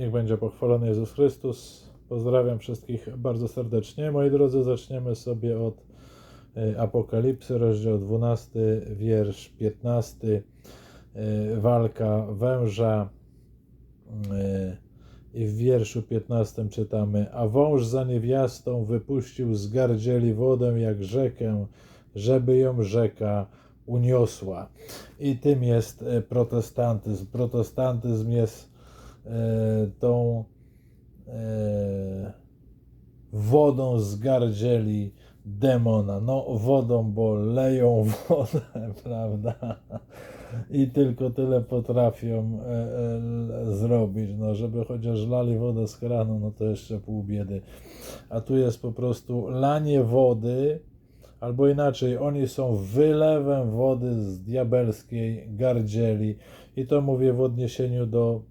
Niech będzie pochwalony Jezus Chrystus. Pozdrawiam wszystkich bardzo serdecznie. Moi drodzy, zaczniemy sobie od e, Apokalipsy, rozdział 12, wiersz 15. E, Walka węża. E, I w wierszu 15 czytamy: A wąż za niewiastą wypuścił z gardzieli wodę jak rzekę, żeby ją rzeka uniosła. I tym jest protestantyzm. Protestantyzm jest tą e, wodą z gardzieli demona. No, wodą, bo leją wodę, prawda? I tylko tyle potrafią e, e, zrobić. No, żeby chociaż lali wodę z kranu, no to jeszcze pół biedy. A tu jest po prostu lanie wody, albo inaczej, oni są wylewem wody z diabelskiej gardzieli. I to mówię w odniesieniu do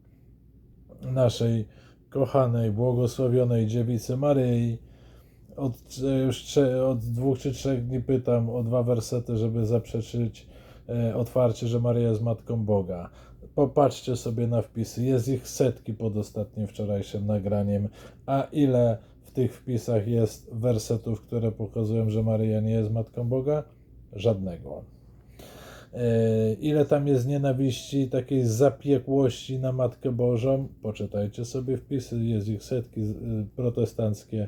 naszej kochanej, błogosławionej dziewicy Maryi. Od, już trze- od dwóch czy trzech dni pytam o dwa wersety, żeby zaprzeczyć e, otwarcie, że Maria jest Matką Boga. Popatrzcie sobie na wpisy. Jest ich setki pod ostatnim wczorajszym nagraniem. A ile w tych wpisach jest wersetów, które pokazują, że Maryja nie jest Matką Boga? Żadnego. E, Ile tam jest nienawiści, takiej zapiekłości na Matkę Bożą? Poczytajcie sobie wpisy, jest ich setki y, protestanckie.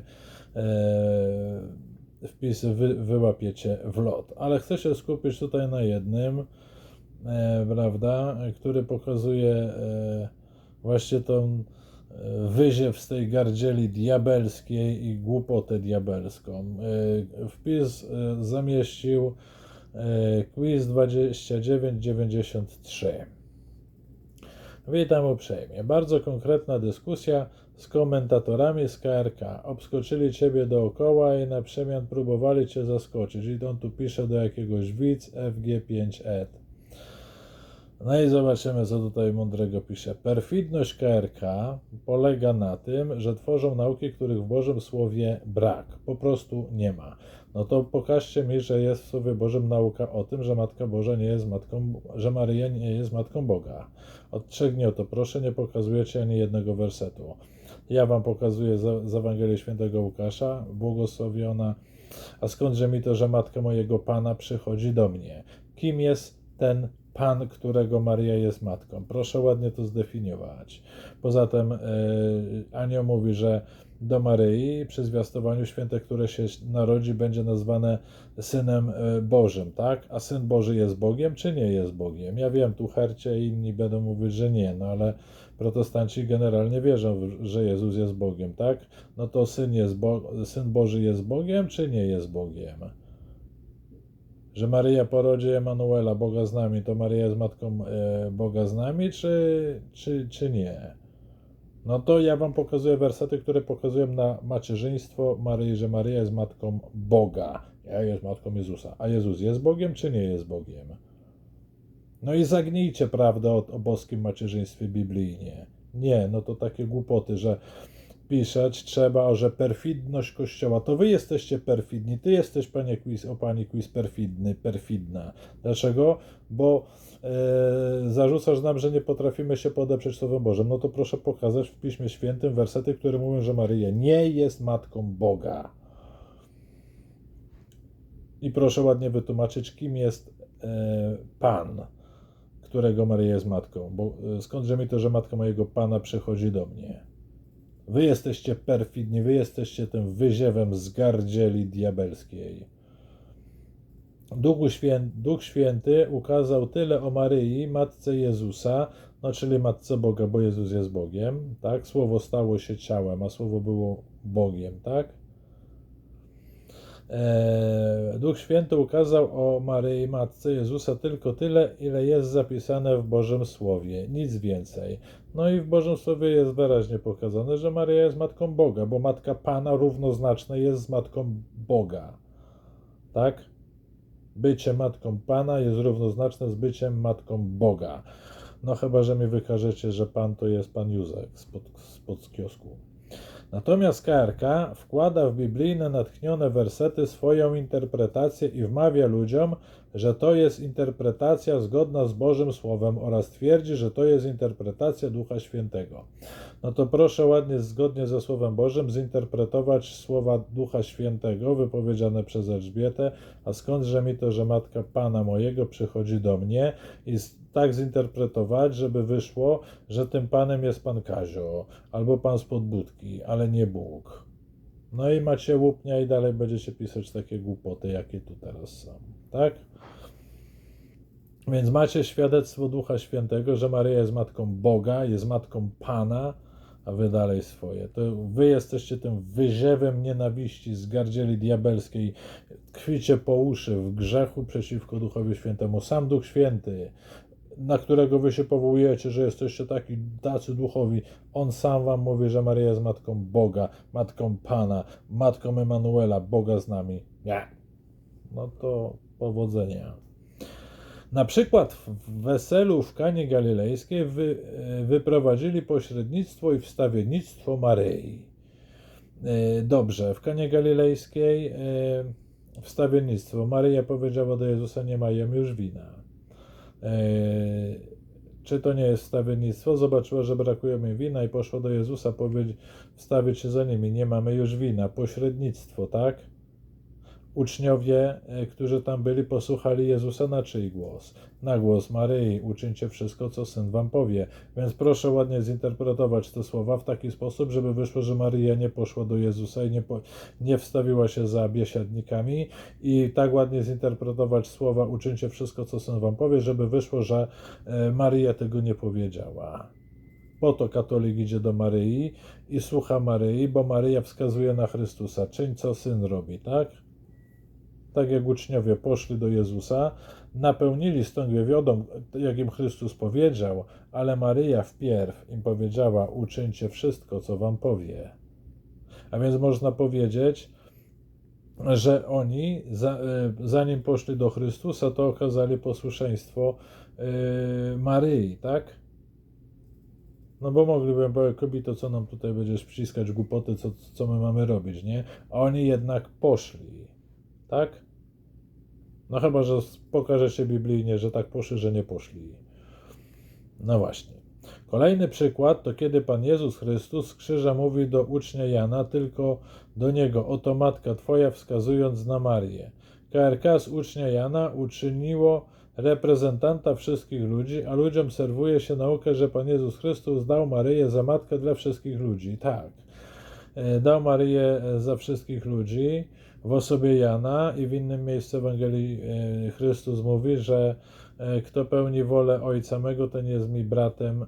e, Wpisy wy, wyłapiecie w lot. Ale chcę się skupić tutaj na jednym, e, prawda, który pokazuje właśnie tą wyziew z tej gardzieli diabelskiej i głupotę diabelską. Wpis zamieścił quiz 2993. Witam uprzejmie. Bardzo konkretna dyskusja z komentatorami z KRK. Obskoczyli ciebie dookoła i na przemian próbowali cię zaskoczyć. I on tu pisze do jakiegoś widz FG5ED. No i zobaczymy, co tutaj mądrego pisze. Perfidność KRK polega na tym, że tworzą nauki, których w Bożym Słowie brak. Po prostu nie ma. No to pokażcie mi, że jest w Słowie Bożym nauka o tym, że Matka Boża nie jest matką, że Maryja nie jest matką Boga. Od trzech dni o to proszę, nie pokazujecie ani jednego wersetu. Ja wam pokazuję z, Ewangelii Świętego Łukasza, błogosławiona. A skądże mi to, że matka mojego Pana przychodzi do mnie? Kim jest ten Pan, którego Maria jest matką? Proszę ładnie to zdefiniować. Poza tym yy, Anioł mówi, że do Maryi przy zwiastowaniu święte, które się narodzi, będzie nazwane Synem e, Bożym, tak? A Syn Boży jest Bogiem, czy nie jest Bogiem? Ja wiem, tu hercie i inni będą mówić, że nie, no ale protestanci generalnie wierzą, że Jezus jest Bogiem, tak? No to Syn, jest Bo- Syn Boży jest Bogiem, czy nie jest Bogiem? Że Maryja porodzi Emanuela, Boga z nami, to Maryja jest matką e, Boga z nami, czy, czy, czy nie? No to ja wam pokazuję wersety, które pokazują na macierzyństwo Maryi, że Maryja jest matką Boga, ja jest matką Jezusa. A Jezus jest Bogiem, czy nie jest Bogiem? No i zagnijcie prawdę o, o boskim macierzyństwie biblijnie. Nie, no to takie głupoty, że pisać trzeba, że perfidność Kościoła. To wy jesteście perfidni. Ty jesteś, panie quiz, o pani quiz, perfidny, perfidna. Dlaczego? Bo e, zarzucasz nam, że nie potrafimy się podeprzeć Słowem Bożym. No to proszę pokazać w Piśmie Świętym wersety, które mówią, że Maryja nie jest matką Boga. I proszę ładnie wytłumaczyć, kim jest e, Pan, którego Maryja jest matką. Bo e, skądże mi to, że matka mojego Pana przychodzi do mnie? Wy jesteście perfidni, wy jesteście tym wyziewem gardzieli diabelskiej. Duchu Świę- Duch Święty ukazał tyle o Maryi, Matce Jezusa, no czyli Matce Boga, bo Jezus jest Bogiem, tak? Słowo stało się ciałem, a Słowo było Bogiem, tak? Eee, Duch Święty ukazał o Maryi, Matce Jezusa tylko tyle, ile jest zapisane w Bożym Słowie, nic więcej. No i w Bożym Słowie jest wyraźnie pokazane, że Maryja jest Matką Boga, bo Matka Pana równoznaczna jest z Matką Boga. Tak? Bycie Matką Pana jest równoznaczne z byciem Matką Boga. No chyba, że mi wykażecie, że Pan to jest Pan Józek spod, spod kiosku. Natomiast KRK wkłada w biblijne natchnione wersety swoją interpretację i wmawia ludziom, że to jest interpretacja zgodna z Bożym Słowem oraz twierdzi, że to jest interpretacja Ducha Świętego. No to proszę ładnie, zgodnie ze Słowem Bożym, zinterpretować słowa Ducha Świętego wypowiedziane przez Elżbietę, a skądże mi to, że Matka Pana mojego przychodzi do mnie i tak zinterpretować, żeby wyszło, że tym Panem jest Pan Kazio albo Pan z Podbudki, ale nie Bóg. No i macie łupnia i dalej będziecie pisać takie głupoty, jakie tu teraz są, tak? Więc macie świadectwo Ducha Świętego, że Maryja jest matką Boga, jest matką Pana, a wy dalej swoje. To wy jesteście tym wyziewem nienawiści, zgardzieli diabelskiej, tkwicie po uszy w grzechu przeciwko Duchowi Świętemu. Sam Duch Święty, na którego wy się powołujecie, że jesteście taki tacy duchowi, on sam wam mówi, że Maryja jest matką Boga, matką Pana, matką Emanuela, Boga z nami. Nie. No to powodzenia. Na przykład w weselu w Kanie Galilejskiej wy, e, wyprowadzili pośrednictwo i wstawiennictwo Maryi. E, dobrze, w Kanie Galilejskiej e, wstawiennictwo. Maryja powiedziała do Jezusa, nie mają już wina. Czy to nie jest wstawiennictwo? Zobaczyła, że brakuje mi wina i poszła do Jezusa powiedzieć, wstawić się za nimi. Nie mamy już wina. Pośrednictwo, tak? Uczniowie, e, którzy tam byli, posłuchali Jezusa na czyj głos? Na głos Maryi. Uczyńcie wszystko, co Syn wam powie. Więc proszę ładnie zinterpretować te słowa w taki sposób, żeby wyszło, że Maryja nie poszła do Jezusa i nie, po, nie wstawiła się za biesiadnikami i tak ładnie zinterpretować słowa uczyńcie wszystko, co Syn wam powie, żeby wyszło, że e, Maryja tego nie powiedziała. Po to katolik idzie do Maryi i słucha Maryi, bo Maryja wskazuje na Chrystusa. Czyń, co Syn robi, tak? Tak jak uczniowie poszli do Jezusa, napełnili stągwie wiodą, jak im Chrystus powiedział, ale Maryja wpierw im powiedziała: Uczyńcie wszystko, co wam powie. A więc można powiedzieć, że oni, e, zanim poszli do Chrystusa, to okazali posłuszeństwo e, Maryi, tak? No bo mogliby powiedzieć, kobito, co nam tutaj będziesz przyciskać głupoty, co, co my mamy robić, nie? A oni jednak poszli tak? No chyba, że pokaże się biblijnie, że tak poszli, że nie poszli. No właśnie. Kolejny przykład to kiedy Pan Jezus Chrystus z krzyża mówi do ucznia Jana tylko do niego, oto matka Twoja wskazując na Marię. KRK z ucznia Jana uczyniło reprezentanta wszystkich ludzi, a ludziom serwuje się naukę, że Pan Jezus Chrystus dał Maryję za matkę dla wszystkich ludzi. Tak. E, dał Maryję za wszystkich ludzi w osobie Jana i w innym miejscu Ewangelii e, Chrystus mówi, że e, kto pełni wolę Ojca mego, ten jest mi bratem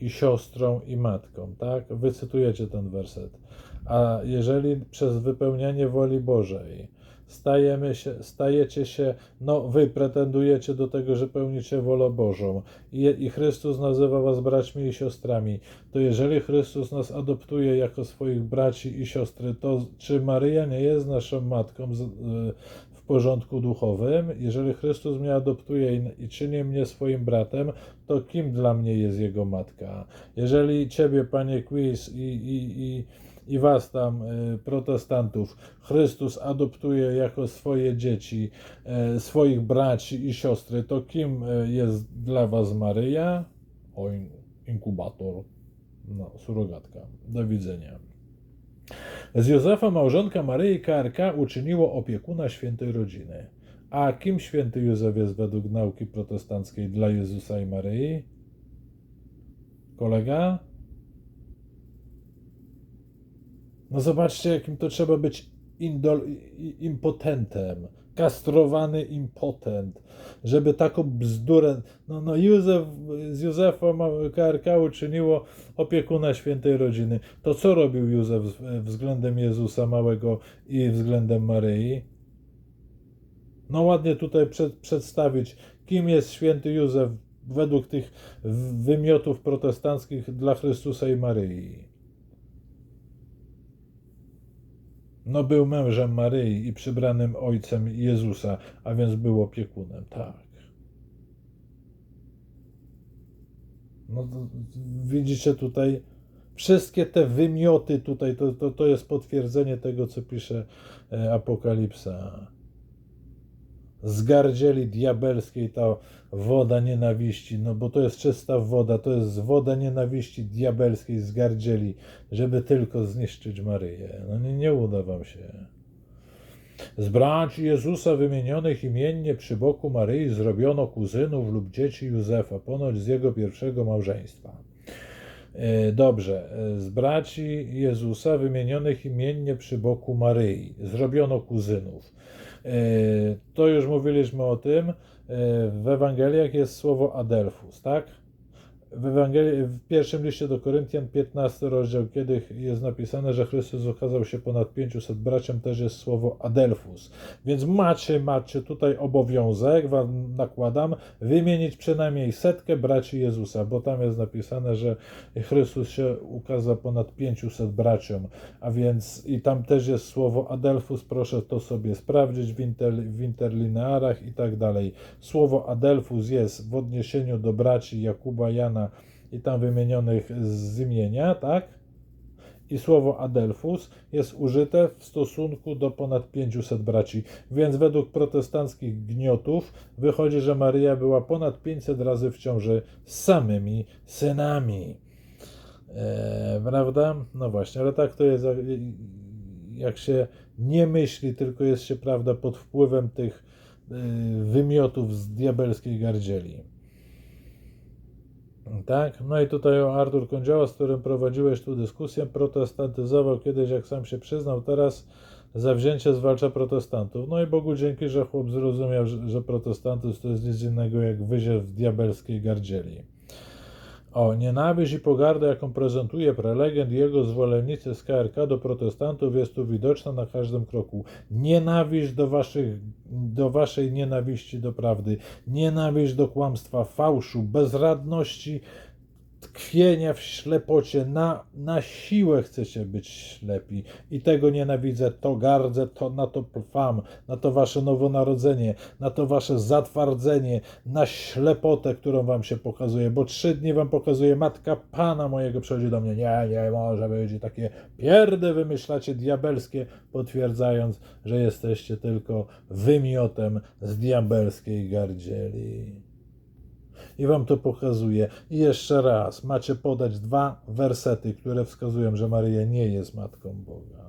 i siostrą i matką, tak? Wycytujecie ten werset. A jeżeli przez wypełnianie woli Bożej stajemy się, stajecie się, no wy pretendujecie do tego, że pełnicie wolę Bożą. I, i Chrystus nazywa was braćmi i siostrami, to jeżeli Chrystus nas adoptuje jako swoich braci i siostry, to czy Maryja nie jest naszą matką porządku duchowym? Jeżeli Chrystus mnie adoptuje i, czyni mnie swoim bratem, to kim dla mnie jest Jego matka? Jeżeli Ciebie, Panie Quiz i, i, i i was tam, e, protestantów, Chrystus adoptuje jako swoje dzieci, e, swoich braci i siostry, to kim e, jest dla was Maryja? O, inkubator, no, surogatka. Do widzenia. Z Józefa małżonka Maryi KRK uczyniło opiekuna świętej rodziny. A kim święty Józef jest według nauki protestanckiej dla Jezusa i Maryi? Kolega? No zobaczcie, jakim to trzeba być indol, impotentem, kastrowany impotent, żeby taką bzdurę, no, no Józef, z Józefa KRK uczyniło opiekuna świętej rodziny. To co robił Józef względem Jezusa Małego i względem Maryi? No ładnie tutaj przed, przedstawić, kim jest święty Józef według tych wymiotów protestanckich dla Chrystusa i Maryi. No był mężem Maryi i przybranym ojcem Jezusa, a więc był opiekunem, tak. No widzicie tutaj wszystkie te wymioty tutaj, to, to, to jest potwierdzenie tego, co pisze e, Apokalipsa. Zgardzieli diabelskiej ta woda nienawiści, no bo to jest czysta woda, to jest woda nienawiści diabelskiej zgardzieli, żeby tylko zniszczyć Maryję. No nie, nie uda wam się. Z braci Jezusa wymienionych imiennie przy boku Maryi zrobiono kuzynów lub dzieci Józefa, ponoć z jego pierwszego małżeństwa. E, Dobrze, e, z braci Jezusa wymienionych imiennie przy boku Maryi zrobiono kuzynów. E, To już mówiliśmy o tym. E, W Ewangeliach jest słowo Adelfus, tak? W, Ewangelii, w pierwszym liście do Koryntian, 15 rozdział, kiedy jest napisane, że Chrystus okazał się ponad 500 braciom, też jest słowo Adelfus. Więc macie, macie tutaj obowiązek, wam nakładam, wymienić przynajmniej setkę braci Jezusa, bo tam jest napisane, że Chrystus się ukazał ponad 500 braciom, a więc i tam też jest słowo Adelfus, proszę to sobie sprawdzić w, inter, w interlinearach i tak dalej. Słowo Adelfus jest w odniesieniu do braci Jakuba, Jana i tam wymienionych z imienia, tak? I słowo Adelfus jest użyte w stosunku do ponad 500 braci. Więc według protestanckich gniotów wychodzi, że Maryja była ponad 500 razy w ciąży z samymi synami. E, prawda? No właśnie, ale tak to jest, jak- się nie myśli, tylko jest się, prawda, pod wpływem tych y, wymiotów z diabelskiej gardzieli. Tak, no i tutaj Artur Kądzioła, z którym prowadziłeś tu dyskusję, protestantyzował kiedyś, jak sam się przyznał, teraz zawzięcie zwalcza protestantów. No i Bogu dzięki, że chłop zrozumiał, że, że protestantyzm to jest nic innego jak wyziew diabelskiej gardzieli. O, nienawiść i pogarda, jaką prezentuje prelegent i jego zwolennicy z KRK do protestantów jest tu widoczna na każdym kroku. Nienawiść do, waszych, do waszej nienawiści do prawdy, nienawiść do kłamstwa, fałszu, bezradności, tkwienia w ślepocie. Na, na siłę chcecie być ślepi i tego nienawidzę, to gardzę, to na to pfam, na to wasze nowonarodzenie, na to wasze zatwardzenie, na ślepotę, którą wam się pokazuje, bo trzy dni wam pokazuje matka Pana mojego przychodzi do mnie, nie, nie może być i takie pierdy wymyślacie diabelskie, potwierdzając, że jesteście tylko wymiotem z diabelskiej gardzieli. I wam to pokazuje. I jeszcze raz, macie podać dwa wersety, które wskazują, że Maryja nie jest matką Boga.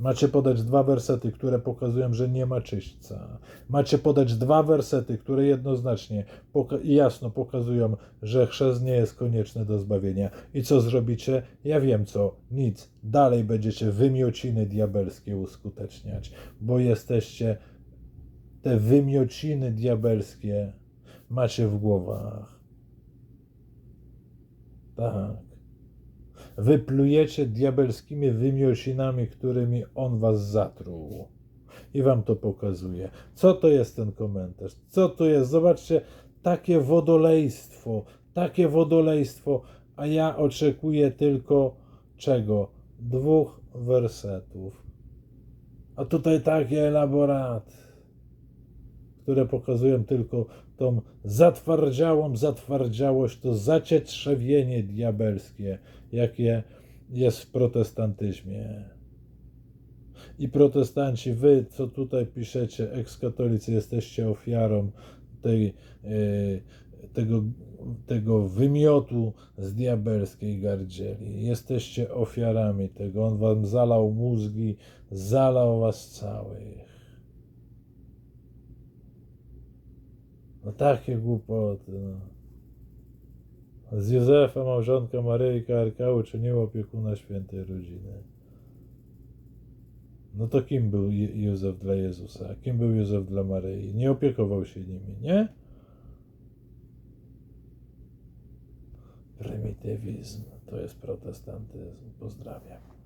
Macie podać dwa wersety, które pokazują, że nie ma czyśćca. Macie podać dwa wersety, które jednoznacznie i jasno pokazują, że chrzest nie jest konieczny do zbawienia. I co zrobicie? Ja wiem co. Nic. Dalej będziecie wymiociny diabelskie uskuteczniać, bo jesteście te wymiociny diabelskie macie w głowach. Tak. Wyplujecie diabelskimi wymiocinami, którymi on was zatruł. I wam to pokazuje. Co to jest ten komentarz? Co to jest? Zobaczcie, takie wodolejstwo, takie wodolejstwo, a ja oczekuję tylko czego? Dwóch wersetów. A tutaj takie elaboraty które pokazują tylko tą zatwardziałą zatwardziałość, to zacietrzewienie diabelskie, jakie jest w protestantyzmie. I protestanci, wy, co tutaj piszecie, ekskatolicy, jesteście ofiarą tej, e, tego, tego wymiotu z diabelskiej gardzieli. Jesteście ofiarami tego. On wam zalał mózgi, zalał was całych. No takie głupoty. No. Z Józefa małżonka Maryjka RK uczyniła opiekuna świętej rodziny. No to kim był Józef dla Jezusa? Kim był Józef dla Maryi? Nie opiekował się nimi, nie? Prymitywizm to jest protestantyzm. Pozdrawiam.